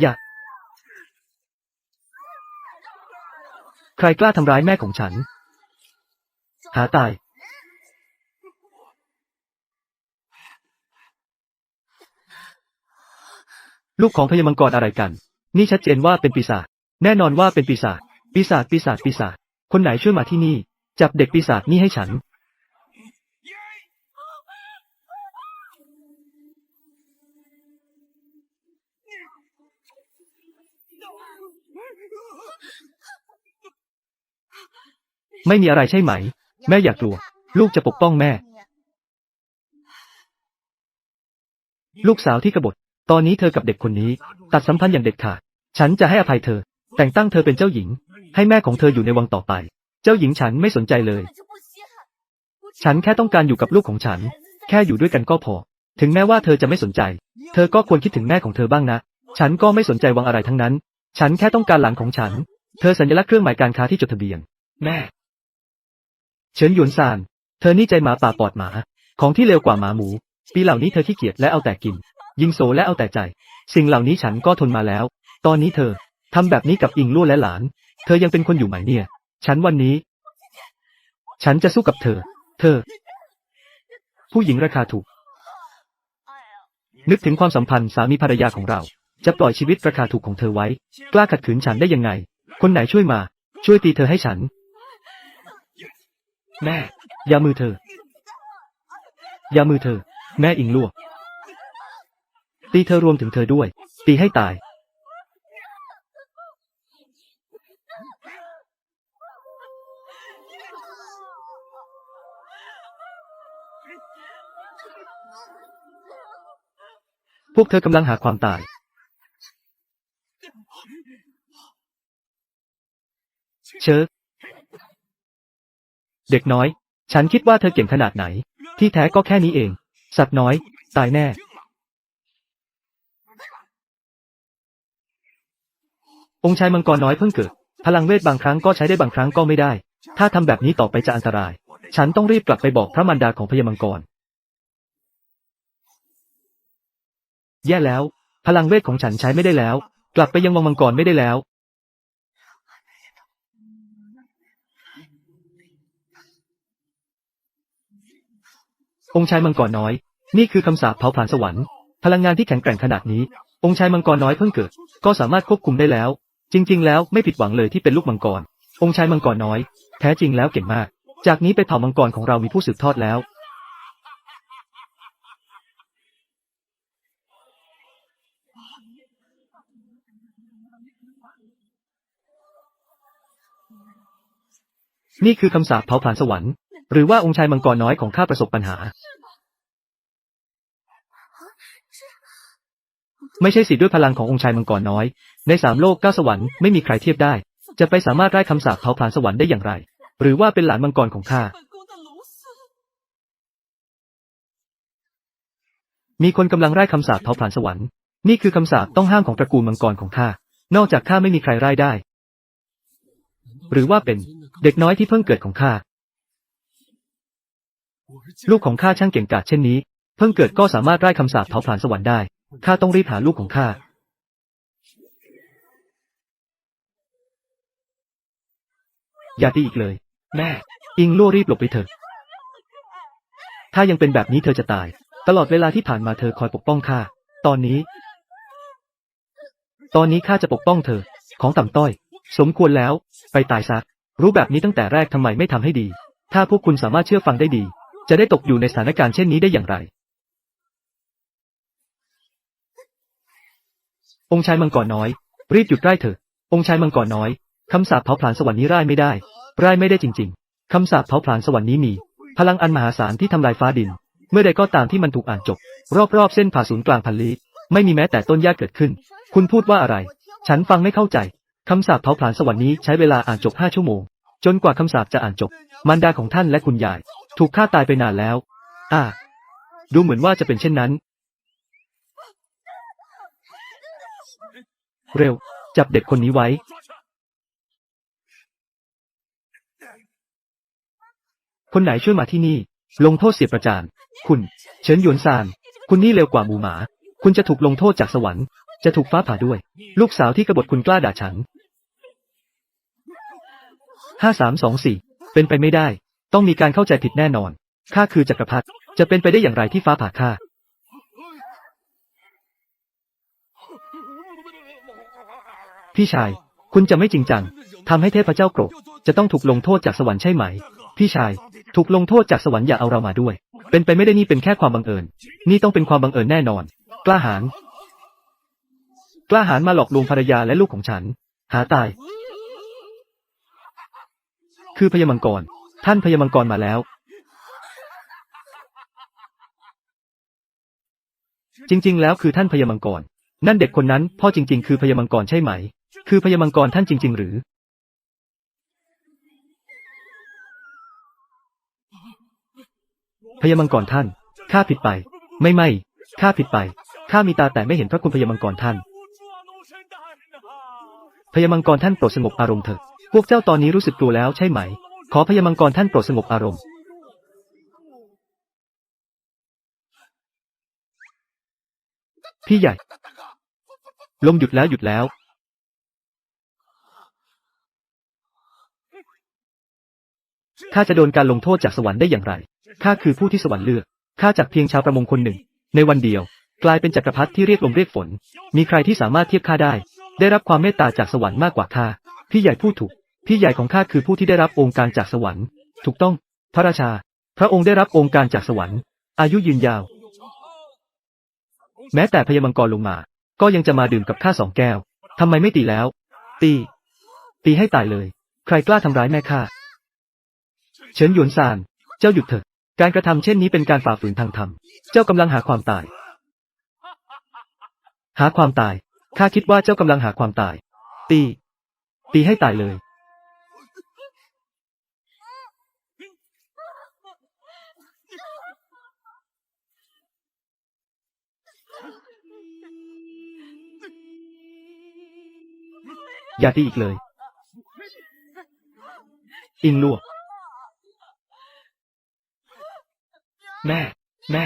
อย่า ใครกล้าทำร้ายแม่ของฉัน หาตาย ลูกของพญามังกรอะไรกัน นี่ชัดเจนว่าเป็นปีศาจ แน่นอนว่าเป็นปีศาจ ปีศาจ ปีศาจ ปีศาจ คนไหนช่วยมาที่นี่ จับเด็กปีศาจนี่ให้ฉัน ไม่มีอะไรใช่ไหม แม่อย่ากลัว ลูกจะปกป้องแม่ ลูกสาวที่กบฏ ตอนนี้เธอกับเด็กคนนี้ ตัดสัมพันธ์อย่างเด็ดขาด ฉันจะให้อภัยเธอ แต่งตั้งเธอเป็นเจ้าหญิง ให้แม่ของเธออยู่ในวังต่อไป เจ้าหญิงฉันไม่สนใจเลย ฉันแค่ต้องการอยู่กับลูกของฉัน แค่อยู่ด้วยกันก็พอ ถึงแม้ว่าเธอจะไม่สนใจ เธอก็ควรคิดถึงแม่ของเธอบ้างนะ ฉันก็ไม่สนใจวังอะไรทั้งนั้น ฉันแค่ต้องการหลานของฉัน เธอสัญลักษณ์เครื่องหมายการค้าที่จดทะเบียน แม่ เฉินหยวนซาน เธอนี่ใจหมาป่าปอดหมา ของที่เลวกว่าหมาหมู ปีเหล่านี้เธอขี้เกียจและเอาแต่กิน ยิงโสและเอาแต่ใจ สิ่งเหล่านี้ฉันก็ทนมาแล้ว ตอนนี้เธอทำแบบนี้กับอิงลู่และหลาน เธอยังเป็นคนอยู่ไหมเนี่ย ฉันวันนี้ ฉันจะสู้กับเธอ เธอ ผู้หญิงราคาถูก นึกถึงความสัมพันธ์สามีภรรยาของเรา จะปล่อยชีวิตราคาถูกของเธอไว้ กล้าขัดขืนฉันได้ยังไง คนไหนช่วยมา ช่วยตีเธอให้ฉัน แม่ อย่ามือเธอ อย่ามือเธอ แม่อิงลั่วตีเธอรวมถึงเธอด้วย ตีให้ตาย พวกเธอกำลังหาความตาย เชิญเด็กน้อย ฉันคิดว่าเธอเก่งขนาดไหน ที่แท้ก็แค่นี้เอง สัตว์น้อย ตายแน่ องค์ชายมังกรน้อยเพิ่งเกิด พลังเวทบางครั้งก็ใช้ได้บางครั้งก็ไม่ได้ ถ้าทำแบบนี้ต่อไปจะอันตราย ฉันต้องรีบกลับไปบอกพระมารดาของพญามังกร แย่แล้ว พลังเวทของฉันใช้ไม่ได้แล้ว กลับไปยังวังมังกรไม่ได้แล้ว องค์ชายมังกรน้อย นี่คือคำสาปเผาผลาญสวรรค์ พลังงานที่แข็งแกร่งขนาดนี้ องค์ชายมังกรน้อยเพิ่งเกิด ก็สามารถควบคุมได้แล้ว จริง ๆ แล้วไม่ผิดหวังเลยที่เป็นลูกมังกร องค์ชายมังกรน้อย แท้จริงแล้วเก่งมาก จากนี้ไปเผ่ามังกรของเรามีผู้สืบทอดแล้วนี่คือคำสาปเผาผลาญสวรรค์ หรือว่าองค์ชายมังกรน้อยของข้าประสบปัญหา ไม่ใช่สิด้วยพลังขององค์ชายมังกรน้อย ในสามโลกเก้าสวรรค์ไม่มีใครเทียบได้ จะไปสามารถไล่คำสาปเผาผลาญสวรรค์ได้อย่างไร หรือว่าเป็นหลานมังกรของข้ามีคนกำลังไล่คำสาปเผาผลาญสวรรค์นี่คือคำสาปต้องห้ามของตระกูลมังกรของข้านอกจากข้าไม่มีใครไล่ได้ หรือว่าเป็นเด็กน้อยที่เพิ่งเกิดของข้า ลูกของข้าช่างเก่งกาจเช่นนี้ เพิ่งเกิดก็สามารถไล่คำสาปเผาผลาญสวรรค์ได้ ข้าต้องรีบหาลูกของข้า อย่าตีอีกเลย แม่ อิงลั่วรีบหลบไปเถอะ ถ้ายังเป็นแบบนี้เธอจะตาย ตลอดเวลาที่ผ่านมาเธอคอยปกป้องข้า ตอนนี้ ตอนนี้ข้าจะปกป้องเธอ ของต่ำต้อย สมควรแล้ว ไปตายซะ รู้แบบนี้ตั้งแต่แรกทำไมไม่ทำให้ดี ถ้าพวกคุณสามารถเชื่อฟังได้ดี จะได้ตกอยู่ในสถานการณ์เช่นนี้ได้อย่างไร องค์ชายมังกรน้อย รีบหยุดไล่เถอะ องค์ชายมังกรน้อย คำสาปเผาผลาญสวรรค์นี้ไล่ไม่ได้ไล่ไม่ได้จริง ๆ คำสาปเผาผลาญสวรรค์นี้มี พลังอันมหาศาลที่ทำลายฟ้าดิน เมื่อใดก็ตามที่มันถูกอ่านจบ รอบๆเส้นผ่าศูนย์กลางพันลี้ไม่มีแม้แต่ต้นหญ้าเกิดขึ้น คุณพูดว่าอะไร ฉันฟังไม่เข้าใจ คำสาปเผาผลาญสวรรค์นี้ใช้เวลาอ่านจบห้าชั่วโมง จนกว่าคำสาปจะอ่านจบ มารดาของท่านและคุณยาย ถูกฆ่าตายไปนานแล้ว อ่า ดูเหมือนว่าจะเป็นเช่นนั้น เร็ว จับเด็กคนนี้ไว้ คนไหนช่วยมาที่นี่ ลงโทษเสียประจาน คุณ เฉินหยวนซาน คุณนี่เร็วกว่าหมูหมา คุณจะถูกลงโทษจากสวรรค์ จะถูกฟ้าผ่าด้วย ลูกสาวที่กบฏคุณกล้าด่าฉัน ห้าสามสองสี่เป็นไปไม่ได้ ต้องมีการเข้าใจผิดแน่นอน ข้าคือจักรพรรดิจะเป็นไปได้อย่างไรที่ฟ้าผ่าข้า พี่ชาย คุณจะไม่จริงจังทำให้เทพเจ้าโกรธ จะต้องถูกลงโทษจากสวรรค์ใช่ไหม พี่ชาย ถูกลงโทษจากสวรรค์อย่าเอาเรามาด้วย เป็นไปไม่ได้นี่เป็นแค่ความบังเอิญ นี่ต้องเป็นความบังเอิญแน่นอน กล้าหาญ กล้าหาญมาหลอกลวงภรรยาและลูกของฉัน หาตาย คือพยามังกร ท่านพยามังกรมาแล้ว จริง ๆ แล้วคือท่านพยามังกร นั่นเด็กคนนั้นพ่อจริง ๆ คือพยามังกรใช่ไหม คือพยามังกรท่านจริง ๆ หรือพยามังกรท่านข้าผิดไป ไม่ไม่ข้าผิดไปข้ามีตาแต่ไม่เห็นพระคุณพยามังกรท่านพยามังกรท่านโปรดสงบอารมณ์เถิด พวกเจ้าตอนนี้รู้สึกกลัวแล้วใช่ไหม ขอพยามังกรท่านโปรดสงบอารมณ์ พี่ใหญ่ ลมหยุดแล้วหยุดแล้ว ข้าจะโดนการลงโทษจากสวรรค์ได้อย่างไร ข้าคือผู้ที่สวรรค์เลือก ข้าจากเพียงชาวประมงคนหนึ่ง ในวันเดียว กลายเป็นจักรพรรดิที่เรียกลมเรียกฝน มีใครที่สามารถเทียบข้าได้ ได้รับความเมตตาจากสวรรค์มากกว่าข้า พี่ใหญ่พูดถูก พี่ใหญ่ของข้าคือผู้ที่ได้รับองค์การจากสวรรค์ ถูกต้อง พระราชา พระองค์ได้รับองค์การจากสวรรค์ อายุยืนยาว แม้แต่พยามังกรลงมา ก็ยังจะมาดื่มกับข้าสองแก้วทำไมไม่ตีแล้ว ตี ตีให้ตายเลย ใครกล้าทำร้ายแม่ข้าเฉินหยวนซาน เจ้าหยุดเถอะ การกระทำเช่นนี้เป็นการฝ่าฝืนทางธรรม เจ้ากำลังหาความตาย หาความตาย ข้าคิดว่าเจ้ากำลังหาความตาย ตี ตีให้ตายเลย อย่าตีอีกเลย อิงลวกแม่ แม่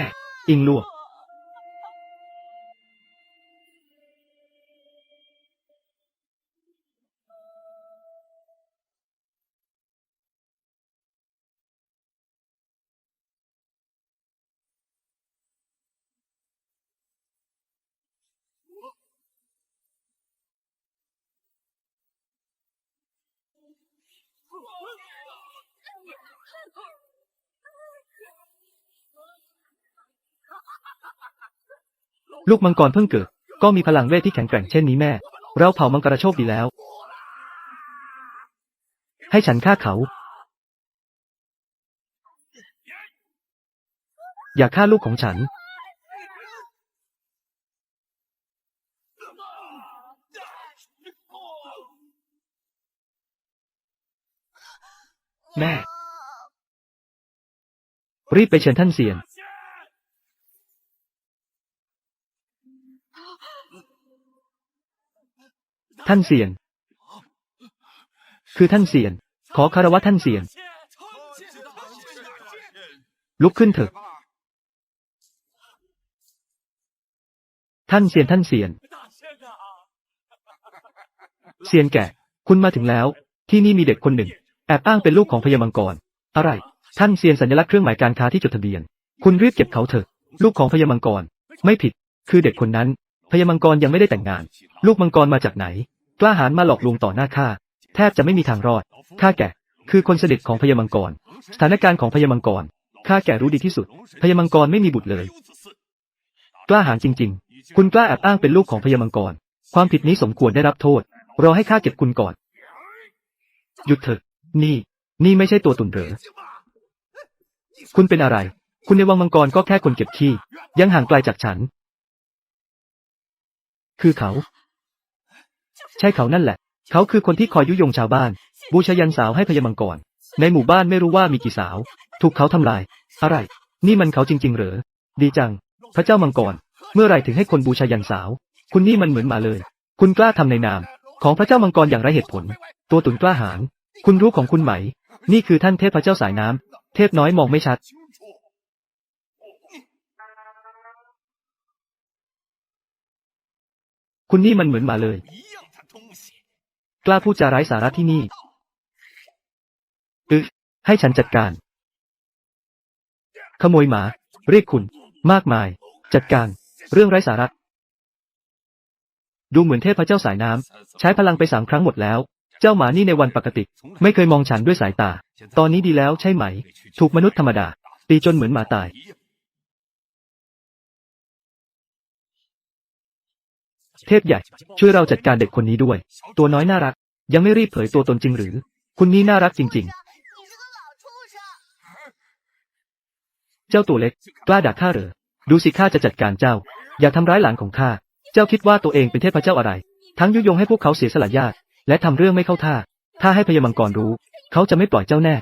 อิงลว ลูกมังกรเพิ่งเกิด ก็มีพลังเวทที่แข็งแกร่งเช่นนี้แม่ เราเผามังกรโชคดีแล้ว ให้ฉันฆ่าเขา อย่าฆ่าลูกของฉัน แม่ รีบไปเชิญท่านเสียน ท่านเสียน คือท่านเสียน ขอคารวะท่านเสียน ลุกขึ้นเถอะ ท่านเสียนท่านเสียนเสียนแก่ คุณมาถึงแล้ว ที่นี่มีเด็กคนหนึ่ง แอบอ้างเป็นลูกของพญามังกร อะไร ท่านเซียนสัญลักษณ์เครื่องหมายการค้าที่จดทะเบียน คุณรีบเก็บเขาเถอะ ลูกของพญามังกร ไม่ผิด คือเด็กคนนั้น พญามังกรยังไม่ได้แต่งงาน ลูกมังกรมาจากไหน กล้าหาญมาหลอกลวงต่อหน้าข้า แทบจะไม่มีทางรอด ข้าแก่ คือคนเสด็จของพญามังกร สถานการณ์ของพญามังกร ข้าแก่รู้ดีที่สุด พญามังกรไม่มีบุตรเลย กล้าหาญจริง ๆ คุณกล้าแอบอ้างเป็นลูกของพญามังกร ความผิดนี้สมควรได้รับโทษ รอให้ข้าเก็บคุณก่อน หยุดเถอะ นี่ นี่ไม่ใช่ตัวตุ่นเหรอ คุณเป็นอะไร คุณในวังมังกรก็แค่คนเก็บขี้ ยังห่างไกลจากฉัน คือเขา ใช่เขานั่นแหละ เขาคือคนที่คอยยุยงชาวบ้าน บูชายันสาวให้พญามังกร ในหมู่บ้านไม่รู้ว่ามีกี่สาว ถูกเขาทำลาย อะไร นี่มันเขาจริง ๆ เหรอ ดีจัง พระเจ้ามังกร เมื่อไรถึงให้คนบูชายันสาว คุณนี่มันเหมือนมาเลย คุณกล้าทำในนาม ของพระเจ้ามังกรอย่างไรเหตุผล ตัวตุนกล้าหาญ คุณรู้ของคุณไหม นี่คือท่านเทพเจ้าสายน้ำ เทพน้อยมองไม่ชัด คุณนี่มันเหมือนหมาเลย กล้าพูดจาร้ายสาระที่นี่อึให้ฉันจัดการ ขโมยหมา เรียกคุณ มากมาย จัดการ เรื่องไร้สาระดูเหมือนเทพเจ้าสายน้ำ ใช้พลังไปสามครั้งหมดแล้ว เจ้าหมานี่ในวันปกติ ไม่เคยมองฉันด้วยสายตา ตอนนี้ดีแล้วใช่ไหม ถูกมนุษย์ธรรมดา ตีจนเหมือนหมาตาย เทพใหญ่ ช่วยเราจัดการเด็กคนนี้ด้วย ตัวน้อยน่ารัก ยังไม่รีบเผยตัวตนจริงหรือ คุณนี่น่ารักจริง ๆ เจ้าตัวเล็ก กล้าด่าข้าเหรอ ดูสิข้าจะจัดการเจ้า อย่าทำร้ายหลานของข้า เจ้าคิดว่าตัวเองเป็นเทพเจ้าอะไร ทั้งยุยงให้พวกเขาเสียสละญาติ และทำเรื่องไม่เข้าท่า ถ้าให้พญามังกรรู้ เขาจะไม่ปล่อยเจ้าแน่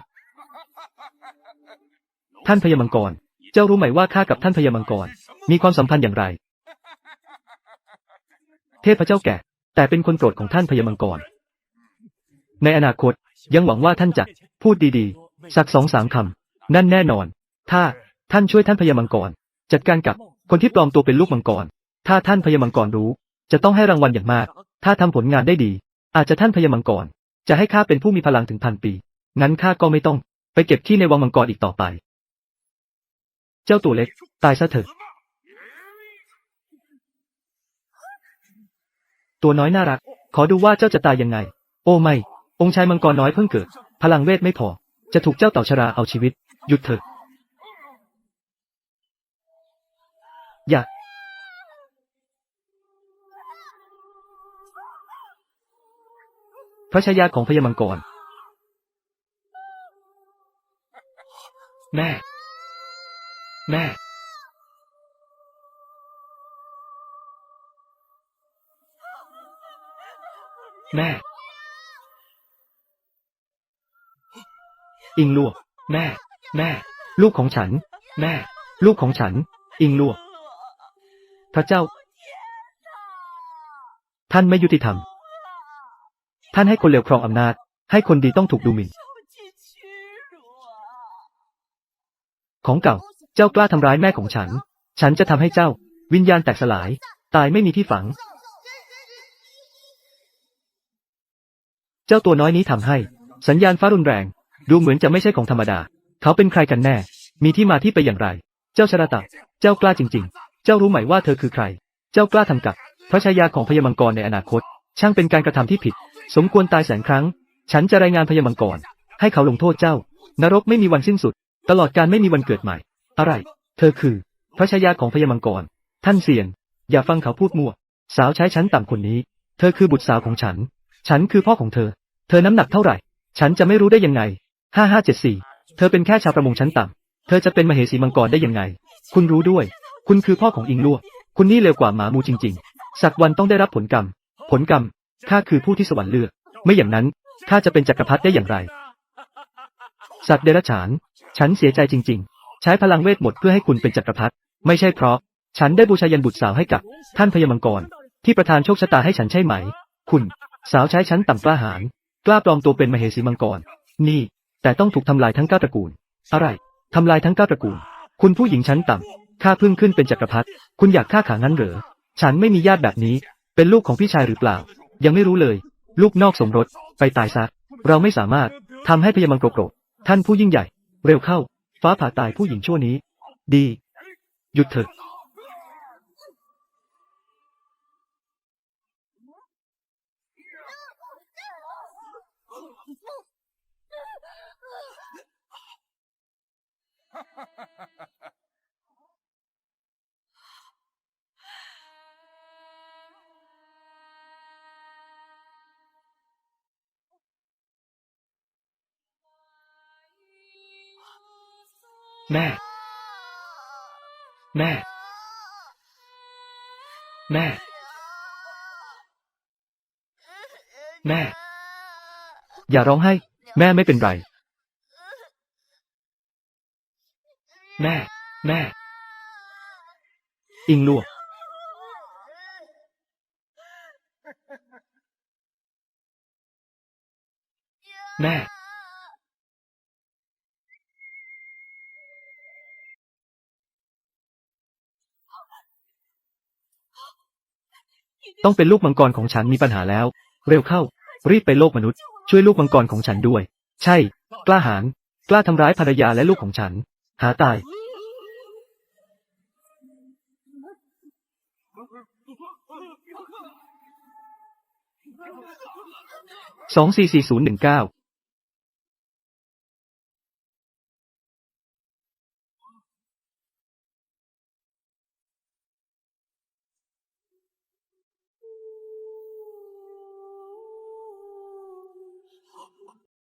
ท่านพญามังกร เจ้ารู้ไหมว่าข้ากับท่านพญามังกร มีความสัมพันธ์อย่างไร เทพเจ้าแก่ แต่เป็นคนโปรดของท่านพญามังกร ในอนาคตยังหวังว่าท่านจะพูดดีๆ สักสองสามคำ นั่นแน่นอน ถ้าท่านช่วยท่านพญามังกร จัดการกับคนที่ปลอมตัวเป็นลูกมังกร ถ้าท่านพญามังกรรู้ จะต้องให้รางวัลอย่างมาก ถ้าทำผลงานได้ดี อาจจะท่านพญามังกร จะให้ข้าเป็นผู้มีพลังถึงพันปี งั้นข้าก็ไม่ต้อง ไปเก็บที่ในวังมังกรอีกต่อไป เจ้าตัวเล็ก ตายซะเถอะ ตัวน้อยน่ารัก ขอดูว่าเจ้าจะตายยังไง โอ้ไม่ องค์ชายมังกรน้อยเพิ่งเกิด พลังเวทไม่พอ จะถูกเจ้าเต่าชราเอาชีวิต หยุดเถอะ อยาพ ระชายาของพญามังกร แม่ แม่ แม่ อิงลวกแม่ แม่ ลูกของฉัน แม่ ลูกของฉัน อิงลวกพระเจ้า ท่านไม่ยุติธรรม ท่านให้คนเลวครองอำนาจ ให้คนดีต้องถูกดูหมิ่น ของเก่า เจ้ากล้าทำร้ายแม่ของฉัน ฉันจะทำให้เจ้า วิญญาณแตกสลาย ตายไม่มีที่ฝัง เจ้าตัวน้อยนี้ทำให้ สัญญาณฟ้ารุนแรง ดูเหมือนจะไม่ใช่ของธรรมดา เขาเป็นใครกันแน่ มีที่มาที่ไปอย่างไร เจ้าชราตะ เจ้ากล้าจริง ๆ เจ้ารู้ไหมว่าเธอคือใคร เจ้ากล้าทำกับพระชายาของพญมังกรในอนาคต ช่างเป็นการกระทำที่ผิด สมควรตายแสนครั้ง ฉันจะรายงานพญามังกร ให้เขาลงโทษเจ้า นรกไม่มีวันสิ้นสุด ตลอดการไม่มีวันเกิดใหม่ อะไร เธอคือ พระชายาของพญามังกร ท่านเสียน อย่าฟังเขาพูดมั่ว สาวใช้ชั้นต่ำคนนี้ เธอคือบุตรสาวของฉัน ฉันคือพ่อของเธอ เธอน้ำหนักเท่าไหร่ ฉันจะไม่รู้ได้ยังไง ห้าห้าเจ็ดสี่ เธอเป็นแค่ชาวประมงชั้นต่ำ เธอจะเป็นมเหสีมังกรได้ยังไง คุณรู้ด้วย คุณคือพ่อของอิงลวกคุณนี่เลวกว่าหมามูจริง ๆ สักวันต้องได้รับผลกรรม ผลกรรม ข้าคือผู้ที่สวรรค์เลือก ไม่อย่างนั้นข้าจะเป็นจักรพรรดิได้อย่างไร สัตว์เดรัจฉาน ฉันเสียใจจริง ๆ ใช้พลังเวทหมดเพื่อให้คุณเป็นจักรพรรดิไม่ใช่เพราะ ฉันได้บูชายันบุตรสาวให้กับ ท่านพญามังกร ที่ประทานโชคชะตาให้ฉันใช่ไหม คุณ สาวใช้ชั้นต่ำกล้าหาญกล้าปลอมตัวเป็นมเหสีมังกร นี่ แต่ต้องถูกทำลายทั้งเก้าตระกูล อะไรทำลายทั้งเก้าตระกูล คุณผู้หญิงชั้นต่ำข้าเพิ่งขึ้นเป็นจักรพรรดิคุณอยากฆ่าขางั้นเหรอ ฉันไม่มีญาติแบบนี้ เป็นลูกของพี่ชายหรือเปล่า ยังไม่รู้เลย ลูกนอกสมรส ไปตายซะ เราไม่สามารถทำให้พญามังกรโกรธ ท่านผู้ยิ่งใหญ่ เร็วเข้า ฟ้าผ่าตายผู้หญิงชั่วนี้ ดี หยุดเถอะ แม่ แม่ แม่ แม่ อย่าร้องไห้ แม่ไม่เป็นไร แม่ แม่ อิงลวกแม่ ต้องเป็นลูกมังกรของฉันมีปัญหาแล้ว เร็วเข้า รีบไปโลกมนุษย์ ช่วยลูกมังกรของฉันด้วย ใช่ กล้าหาญกล้าทำร้ายภรรยาและลูกของฉัน หาตาย สองสี่สี่ศูนย์หนึ่งเก้า